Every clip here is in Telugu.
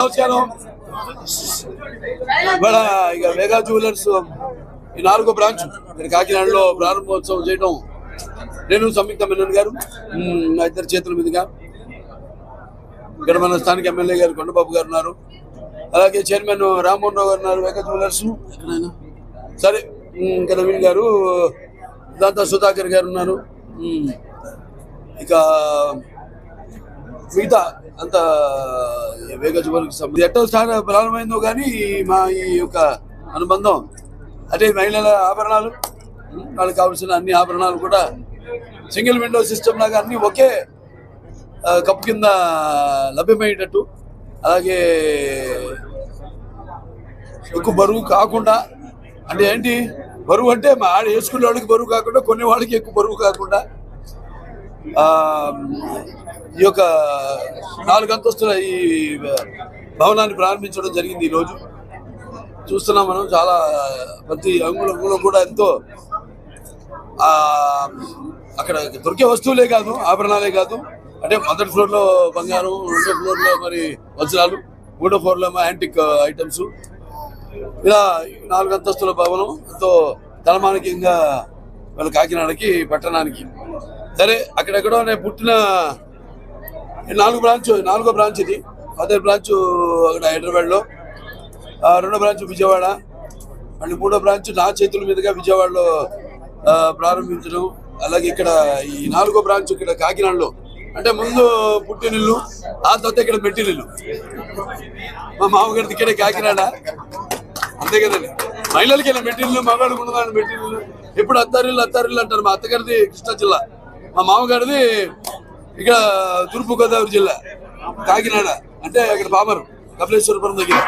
నమస్కారం. ఇవాళ ఇక మెగా జ్యువెలర్స్ ఈ నాలుగో బ్రాంచ్ ఇక్కడ కాకినాడలో ప్రారంభోత్సవం చేయడం నేను సంయుక్త మెనన్ గారు. నా ఇద్దరు చేతుల మీదుగా. ఇక్కడ మన స్థానిక ఎమ్మెల్యే గారు కొండబాబు గారు ఉన్నారు. అలాగే చైర్మన్ రామ్మోహన్ రావు గారు ఉన్నారు మెగా జ్యువెలర్స్ సరే ఇంకా నవీన్ గారు దాంతో సుధాకర్ గారు ఉన్నారు. ఇక మిగతా అంత వేగ సంబంధించి. ఎట్టో స్టార్ట్ ప్రారంభమైందో కానీ మా ఈ యొక్క అనుబంధం. అంటే మహిళల ఆభరణాలు వాళ్ళకి కావాల్సిన అన్ని ఆభరణాలు కూడా సింగిల్ విండో సిస్టమ్ లాగా అన్ని ఒకే కప్పు కింద లభ్యమయ్యేటట్టు. అలాగే ఎక్కువ బరువు కాకుండా అంటే ఏంటి? బరువు అంటే మా ఆడ వేసుకునే వాళ్ళకి బరువు కాకుండా కొన్ని వాళ్ళకి ఎక్కువ బరువు కాకుండా ఈ యొక్క నాలుగు అంతస్తుల ఈ భవనాన్ని ప్రారంభించడం జరిగింది ఈరోజు. చూస్తున్నాం మనం చాలా ప్రతి అంగుళంలో కూడా ఎంతో ఆ, అక్కడ దొరికే వస్తువులే కాదు ఆభరణాలే కాదు. అంటే మొదటి ఫ్లోర్లో బంగారం రెండో ఫ్లోర్లో మరి వజ్రాలు మూడో ఫ్లోర్లో యాంటిక్ ఐటమ్స్. ఇలా నాలుగు అంతస్తుల భవనం ఎంతో తలమానికంగా వాళ్ళ కాకినాడకి పట్టణానికి సరే అక్కడెక్కడో నేను పుట్టిన ఈ నాలుగు బ్రాంచ్ నాలుగో బ్రాంచ్ ఇది. మొదటి బ్రాంచ్ అక్కడ హైదరాబాద్లో. రెండో బ్రాంచ్ విజయవాడ. మళ్ళీ మూడో బ్రాంచ్ నా చేతుల మీదుగా విజయవాడలో ప్రారంభించడం. అలాగే ఇక్కడ ఈ నాలుగో బ్రాంచ్ ఇక్కడ కాకినాడలో. అంటే ముందు పుట్టినిల్లు ఆ తర్వాత ఇక్కడ మెట్టినిల్లు మా మామగారిది ఇక్కడే కాకినాడ. అంతే కదండి. మహిళలకి ఇలా మెట్టిల్లు మగవాళ్ళకి ఉండదండి మెట్టిల్లు ఎప్పుడు అత్తారిల్లు అత్తారిల్లు అంటారు మా అత్తగారిది కృష్ణా జిల్లా. మా మామగారిది ఇక్కడ తూర్పు గోదావరి జిల్లా కాకినాడ. అంటే ఇక్కడ పామరు కపిలేశ్వరపురం దగ్గర.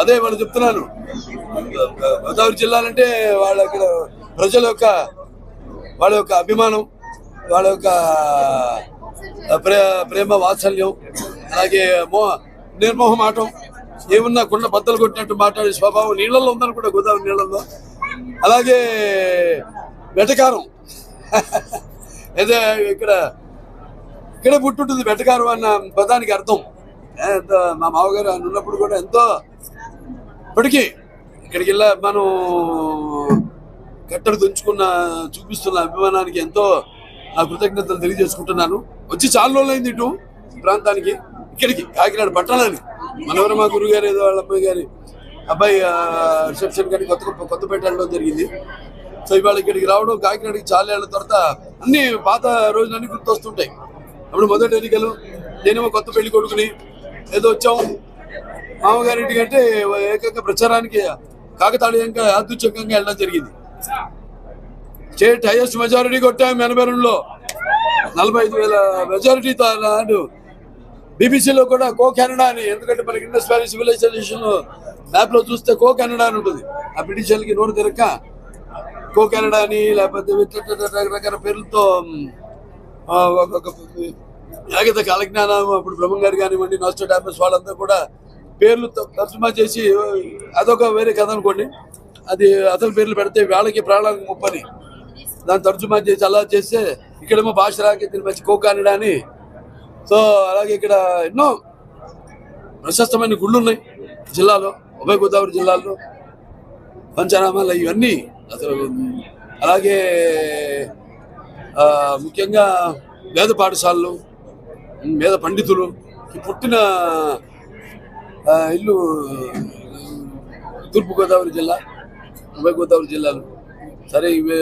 అదే వాళ్ళు చెప్తున్నాను గోదావరి జిల్లాలంటే వాళ్ళ ఇక్కడ ప్రజల యొక్క వాళ్ళ యొక్క అభిమానం వాళ్ళ యొక్క ప్రే ప్రేమ వాత్సల్యం అలాగే మో నిర్మోహమాటం ఏమున్నా కుండ బద్దలు కొట్టినట్టు మాట్లాడే స్వభావం నీళ్ళల్లో ఉందని కూడా గోదావరి నీళ్ళల్లో. అలాగే వెటకారం. ఏదో ఇక్కడ ఇక్కడ పుట్టుంటుంది వెటకారం అన్న పదానికి అర్థం. ఎంత మా మామగారు ఆయన ఉన్నప్పుడు కూడా ఎంతో ఇప్పటికీ ఇక్కడికి వెళ్ళా మనం కట్టడి దుంచుకున్న చూపిస్తున్న అభిమానానికి ఎంతో నా కృతజ్ఞతలు తెలియజేసుకుంటున్నాను. వచ్చి చాలా రోజులైంది ఇటు ప్రాంతానికి. ఇక్కడికి కాకినాడ పట్టణానికి. మనవరం మా గురుగారు ఏదో వాళ్ళ అమ్మాయి గారి అబ్బాయి రిసెప్షన్ కానీ కొత్త కొత్త వెళ్ళడం జరిగింది. సో ఇవాళ ఇక్కడికి రావడం కాకినాడకి చాలా ఏళ్ళ తర్వాత అన్ని పాత రోజులన్నీ గుర్తొస్తుంటాయి. అప్పుడు మొదటి ఎన్నికలు నేనేమో కొత్త పెళ్ళి కొడుకుని ఏదో వచ్చాం. మామగారింటికి అంటే ఏకంగా ప్రచారానికి కాకతాళీయంగా యాదృచ్ఛికంగా వెళ్ళడం జరిగింది. స్టేట్ హైయెస్ట్ మెజారిటీ కొట్టాం ఎనభై రెండులో నలభై ఐదు వేల మెజారిటీతో నాడు బీబీసీలో కూడా కో కెనడా అని ఎందుకంటే మనకి ఇండస్ వ్యాలీ సివిలైజేషన్ మ్యాప్లో చూస్తే కో కెనడా అని ఉంటుంది. ఆ బ్రిటిషర్లకి నోరు తిరక్క కో కెనడా అని లేకపోతే రకరకాల పేర్లతో ఒక- ఒక కాలజ్ఞానం అప్పుడు బ్రహ్మం గారు కానివ్వండి నాస్టోడామస్ వాళ్ళంతా కూడా పేర్లు తర్జుమా చేసి అదొక వేరే కథ అనుకోండి. అది అసలు పేర్లు పెడితే వాళ్ళకి ప్రాణాలకు ముప్పని. దాన్ని తర్జుమా చేసి అలా చేస్తే ఇక్కడేమో భాష రాకి దీని మంచి అని. సో అలాగే ఇక్కడ ఎన్నో ప్రశస్తమైన గుళ్ళు ఉన్నాయి జిల్లాలో ఉభయ గోదావరి జిల్లాలో పంచనామాలు ఇవన్నీ అసలు అలాగే ముఖ్యంగా వేద పాఠశాలలు వేద పండితులు ఈ పుట్టిన ఇల్లు తూర్పుగోదావరి జిల్లా ఉభయ గోదావరి జిల్లాలు. సరే ఇవి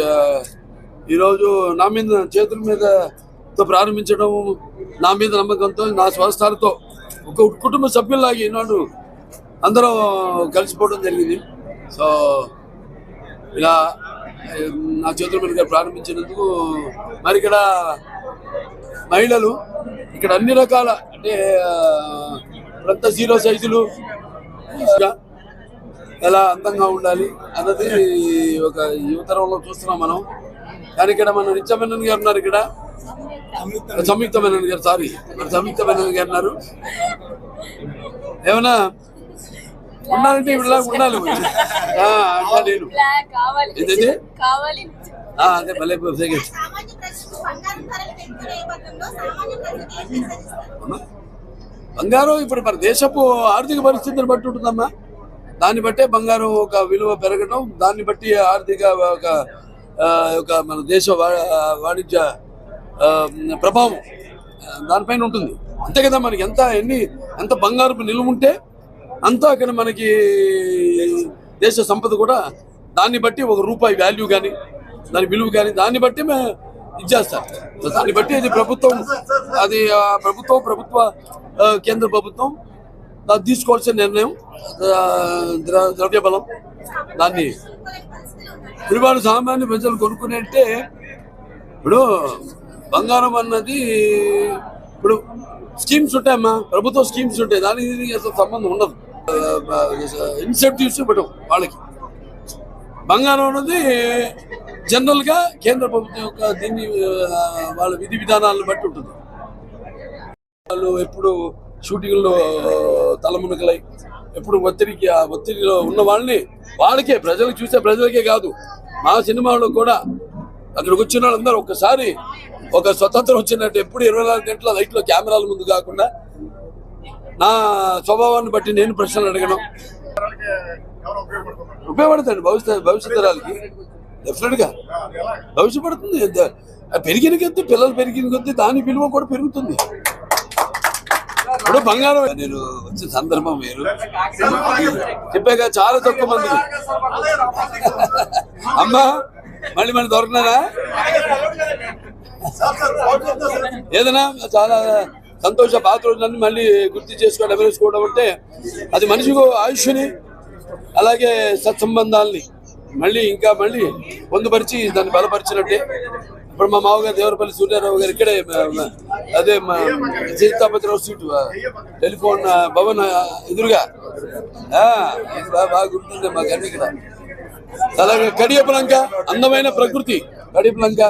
ఈరోజు నా మీద చేతుల మీదతో ప్రారంభించడం నా మీద నమ్మకంతో నా స్వస్థాలతో ఒక కుటుంబ సభ్యుల్లాగా ఈనాడు అందరం కలిసిపోవడం జరిగింది. సో ఇలా నా చేతుల మీదుగా ప్రారంభించినందుకు మరి ఇక్కడ మహిళలు ఇక్కడ అన్ని రకాల అంటే ఇప్పుడంతా జీరో సైజులు ఎలా అందంగా ఉండాలి అన్నది ఒక యువతరంలో చూస్తున్నాం మనం. కానీ ఇక్కడ మన నిత్యమేనన్ గారు ఉన్నారు ఇక్కడ. సంయుక్త మేనన్ గారు సారీ. మన సంయుక్త మేనన్ గారు ఉన్నారు. ఏమన్నా ఉండాలంటే ఇలా ఉండాలి. ఆ, అట్లా నేను ఆ, అదే భలే బంగారం ఇప్పుడు మన దేశపు ఆర్థిక పరిస్థితిని బట్టి ఉంటుందమ్మా. దాన్ని బట్టే బంగారం ఒక విలువ పెరగడం దాన్ని బట్టి ఆర్థిక ఒక ఆ, ఒక మన దేశ వా- వాణిజ్య ప్రభావం దానిపైన ఉంటుంది. అంతే కదా మనకి ఎంత ఎన్ని ఎంత బంగారపు నిలువ ఉంటే అంతా అక్కడ మనకి దేశ సంపద కూడా దాన్ని బట్టి ఒక రూపాయి వాల్యూ కానీ దాని విలువ కానీ దాన్ని బట్టి మేము ఇచ్చేస్తారు. దాన్ని బట్టి అది ప్రభుత్వం అది ప్రభుత్వం ప్రభుత్వ కేంద్ర ప్రభుత్వం దాన్ని తీసుకోవాల్సిన నిర్ణయం ద్రవ్య బలం దాన్ని పిలువాడు సామాన్య ప్రజలు కొనుక్కునేంటే ఇప్పుడు బంగారం అన్నది ఇప్పుడు స్కీమ్స్ ఉంటాయమ్మా ప్రభుత్వ స్కీమ్స్ ఉంటాయి. దానికి అసలు సంబంధం ఉండదు. ఇన్సెంటివ్స్ ఇవ్వడం వాళ్ళకి. బంగారం అనేది జనరల్గా కేంద్ర ప్రభుత్వం యొక్క దీన్ని వాళ్ళ విధి విధానాలను బట్టి ఉంటుంది. వాళ్ళు ఎప్పుడు షూటింగ్లో తలమునకలై ఎప్పుడు ఒత్తిడికి ఆ ఒత్తిడిలో ఉన్న వాళ్ళని వాళ్ళకే ప్రజలకు చూసే ప్రజలకే కాదు. మా సినిమాలో కూడా అక్కడికి వచ్చిన వాళ్ళందరూ ఒక్కసారి ఒక స్వతంత్రం వచ్చినట్టు ఎప్పుడు ఇరవై నాలుగు గంటల లైట్లో కెమెరాల ముందు కాకుండా నా స్వభావాన్ని బట్టి నేను ప్రశ్నలు అడగడం ఉపయోగపడుతుంది భవిష్యత్ భవిష్యత్ తరాలకి. డెఫినెట్గా. భవిష్యత్ పడుతుంది పెరిగిన కొద్దీ పిల్లలు పెరిగిన కొద్దీ దాని విలువ కూడా పెరుగుతుంది. ఇప్పుడు బంగారం నేను వచ్చిన సందర్భం వేరు. చెప్పాక చాలా తక్కువ మంది. అమ్మా మళ్ళీ మన దొరకనారా? ఏదైనా చాలా సంతోష పాత రోజులన్నీ మళ్ళీ గుర్తు చేసుకోవడం ఎమరేసుకోవడం అంటే అది మనిషికి ఆయుష్ని అలాగే సత్సంబంధాల్ని మళ్ళీ ఇంకా మళ్ళీ పొందుపరిచి దాన్ని బలపరిచినట్టే. ఇప్పుడు మా మామగారు దేవరపల్లి సూర్యారావు గారు ఇక్కడే అదే మా సీతాపతిరావు సీటు టెలిఫోన్ భవన్ ఎదురుగా. ఆ, ఇది బాగా బాగా గుర్తుంది మా అన్ని ఇక్కడ. అలాగే కడియపలంక అందమైన ప్రకృతి. కడియపలంక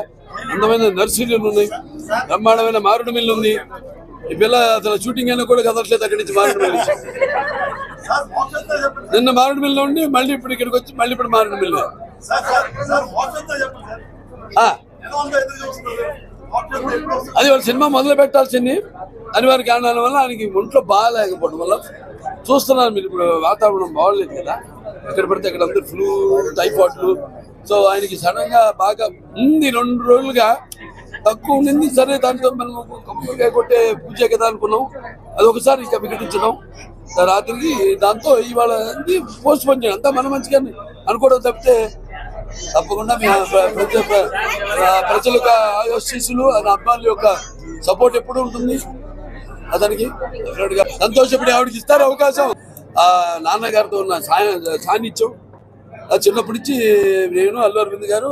అందమైన నర్సరీలు ఉన్నాయి. బ్రహ్మాండమైన మారుడు మిల్లు ఉంది ఈ పిల్ల అసలు షూటింగ్ అయినా కూడా కదలట్లేదు అక్కడి నుంచి మారుడు మిల్లు. నుంచి. నిన్న మారుడు మిల్లు ఉండి మళ్ళీ ఇప్పుడు ఇక్కడికి వచ్చి మళ్ళీ ఇప్పుడు మారుడు మిల్లు ఆ, అది వాళ్ళ సినిమా మొదలు పెట్టాల్సింది. అనివార్య కారణాల వల్ల ఆయనకి ఒంట్లో బాగాలేకపోవడం వల్ల చూస్తున్నారు మీరు ఇప్పుడు వాతావరణం బాగోలేదు కదా. ఎక్కడ పడితే అక్కడ అందరు ఫ్లూ టైఫాయిడ్లు సో ఆయనకి సడన్గా బాగా ఉంది. రెండు రోజులుగా తక్కువ ఉండింది. సరే దాంతో మనం కొబ్బరికాయ కొట్టే పూజ కదా అనుకున్నాం. అది ఒకసారి ఇంకా వికటించడం రాత్రికి దాంతో ఇవాళ పోస్ట్ పోన్ చేయడం అంతా మన మంచిగా అనుకోవడం తప్పితే తప్పకుండా ప్రజల యొక్క ఆశీస్సులు అది యొక్క సపోర్ట్ ఎప్పుడు ఉంటుంది? అతనికి సంతోషపడి ఆవిడకి ఇస్తారు అవకాశం. ఆ నాన్నగారితో ఉన్న సాయ సాన్నిధ్యం చిన్నప్పటి నుంచి నేను అల్లు అరవింద్ గారు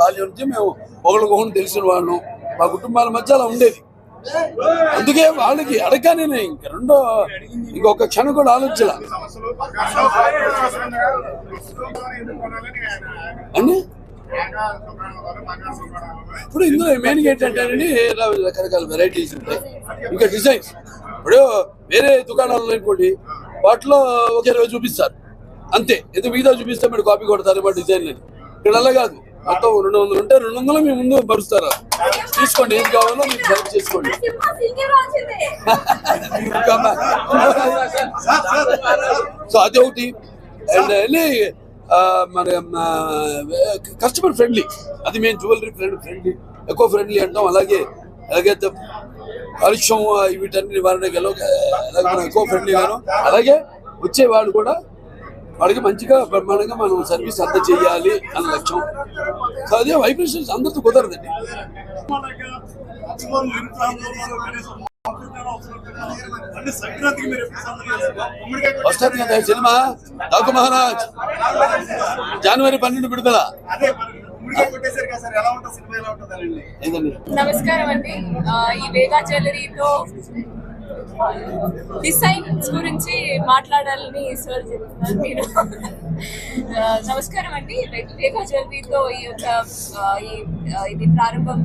బాల్యం నుంచి మేము ఒకరికొకరు తెలిసిన వాళ్ళం. మా కుటుంబాల మధ్య అలా ఉండేది. అందుకే వాళ్ళకి అడగానే ఇంక రెండో ఇంకొక క్షణం కూడా ఆలోచన అని ఇప్పుడు ఇందులో మెయిన్ ఏంటంటే రకరకాల వెరైటీస్ ఉంటాయి. ఇంకా డిజైన్స్ ఇప్పుడు వేరే దుకాణాల్లో అనుకోండి వాటిలో ఒకే రోజు చూపిస్తారు. అంతే. ఎందుకు మిగతా చూపిస్తే మీరు కాపీ కొడతారు మా డిజైన్ ఇక్కడ అలా కాదు. మొత్తం రెండు వందలు ఉంటే రెండు వందలు మీ ముందు పరుస్తారు తీసుకోండి. ఏది కావాలో మీరు సెలెక్ట్ చేసుకోండి. సో అది ఒకటి. అండ్ వెళ్ళి మన కస్టమర్ ఫ్రెండ్లీ అది మేము జ్యువెలరీ ఫ్రెండ్ ఫ్రెండ్లీ ఎక్కువ ఫ్రెండ్లీ అంటాం. అలాగే అలాగే కాలుష్యం వీటన్ని నివారణకి ఎలా మనం ఎక్కువ ఫ్రెండ్లీగాను అలాగే వచ్చేవాడు కూడా వాడికి మంచిగా బ్రహ్మాండంగా మనం సర్వీస్ అంత చేయాలి అన్న లక్ష్యం. సో అదే వైబ్రేషన్స్ అందరితో కుదరదండి. కదా సినిమా? డాకు మహారాజ్. జనవరి పన్నెండు విడుదల. సినిమా నమస్కారం అండి. ఈ వేగా జ్యువెలరీతో డిజైన్స్ గురించి మాట్లాడాలని సార్ చెప్తున్నారు మీరు. నమస్కారం అండి. రేఖా జ్యువెలరీతో ఈ యొక్క ఈ ఇది ప్రారంభం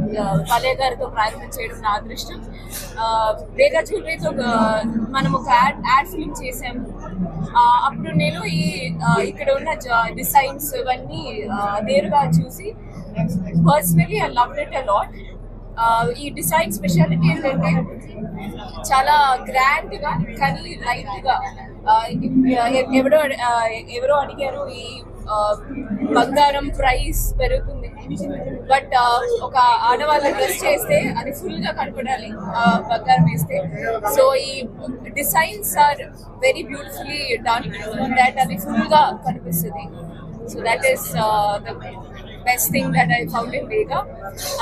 కలే గారితో ప్రారంభం చేయడం నా అదృష్టం. రేఖా జ్యువెలరీతో మనం ఒక యాడ్ యాడ్ ఫిల్మ్ చేసాము అప్పుడు నేను ఈ ఇక్కడ ఉన్న డిజైన్స్ ఇవన్నీ నేరుగా చూసి personally I love it a lot ఈ డిసైడ్ స్పెషాలిటీ ఏంటంటే చాలా గ్రాండ్గా కానీ లైట్గా ఆ, ఎవరో ఎవరో అడిగారు ఈ బంగారం ప్రైస్ పెరుగుతుంది. బట్ ఒక ఆడవాళ్ళ డ్రెస్ చేస్తే అది ఫుల్గా కనపడాలి బంగారం వేస్తే. సో ఈ designs are very beautifully done that అది ఫుల్గా కనిపిస్తుంది. So that is the best thing that I found in Vega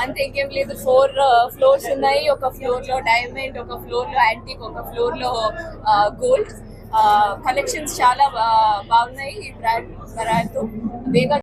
అంతే ఇంకేం లేదు ఫోర్ ఫ్లోర్స్ ఉన్నాయి. ఒక ఫ్లోర్లో డైమండ్ ఒక ఫ్లోర్లో యాంటిక్ ఒక ఫ్లోర్లో గోల్డ్ కలెక్షన్స్ చాలా బాగున్నాయి ఈ బ్రాండ్ బ్రాండ్తో వేగా